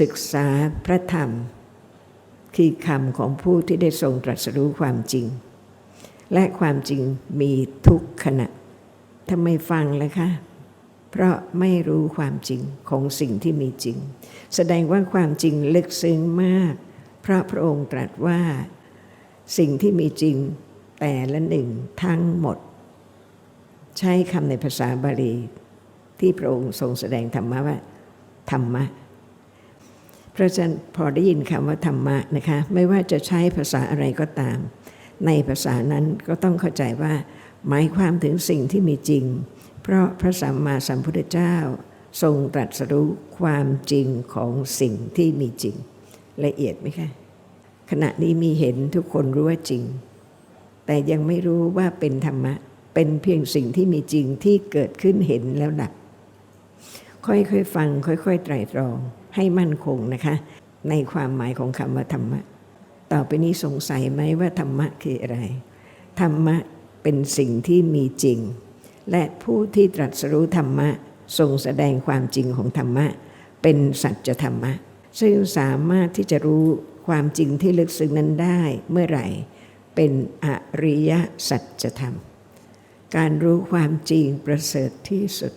ศึกษาพระธรรม คือคำของผู้ที่ได้ทรงตรัสรู้ความจริง และความจริงมีทุกขณะทำไมฟังล่ะคะเพราะไม่รู้ความจริงของสิ่งที่มีจริง แสดงว่าความจริงลึกซึ้งมากเพราะพระองค์ตรัสว่า สิ่งที่มีจริงแต่ละหนึ่งทั้งหมด ใช้คำในภาษาบาลี ที่พระองค์ทรงแสดงธรรมะว่า ธรรมะ ราะฉะนั้นพอได้ยินคำว่าธรรมะนะคะไม่ว่าจะใช้ภาษาอะไรก็ตาม ในภาษานั้นก็ต้องเข้าใจว่า หมายความถึงสิ่งที่มีจริง เพราะพระสัมมาสัมพุทธเจ้า ทรงตรัสรู้ความจริงของสิ่งที่มีจริง ละเอียดไหมคะขณะนี้มีเห็นทุกคนรู้ว่าจริง แต่ยังไม่รู้ว่าเป็นธรรมะ เป็นเพียงสิ่งที่มีจริงที่เกิดขึ้นเห็นแล้วดับค่อยๆฟังค่อยๆไตรตรอง ให้มั่นคงนะคะ ในความหมายของคำว่าธรรมะ ต่อไปนี้สงสัยไหมว่าธรรมะคืออะไร ธรรมะเป็นสิ่งที่มีจริง และผู้ที่ตรัสรู้ธรรมะทรงแสดงความจริงของธรรมะ เป็นสัจธรรมะ ซึ่งสามารถที่จะรู้ความจริงที่ลึกซึ้งนั้นได้เมื่อไหร่ เป็นอริยสัจธรรม การรู้ความจริงประเสริฐที่สุด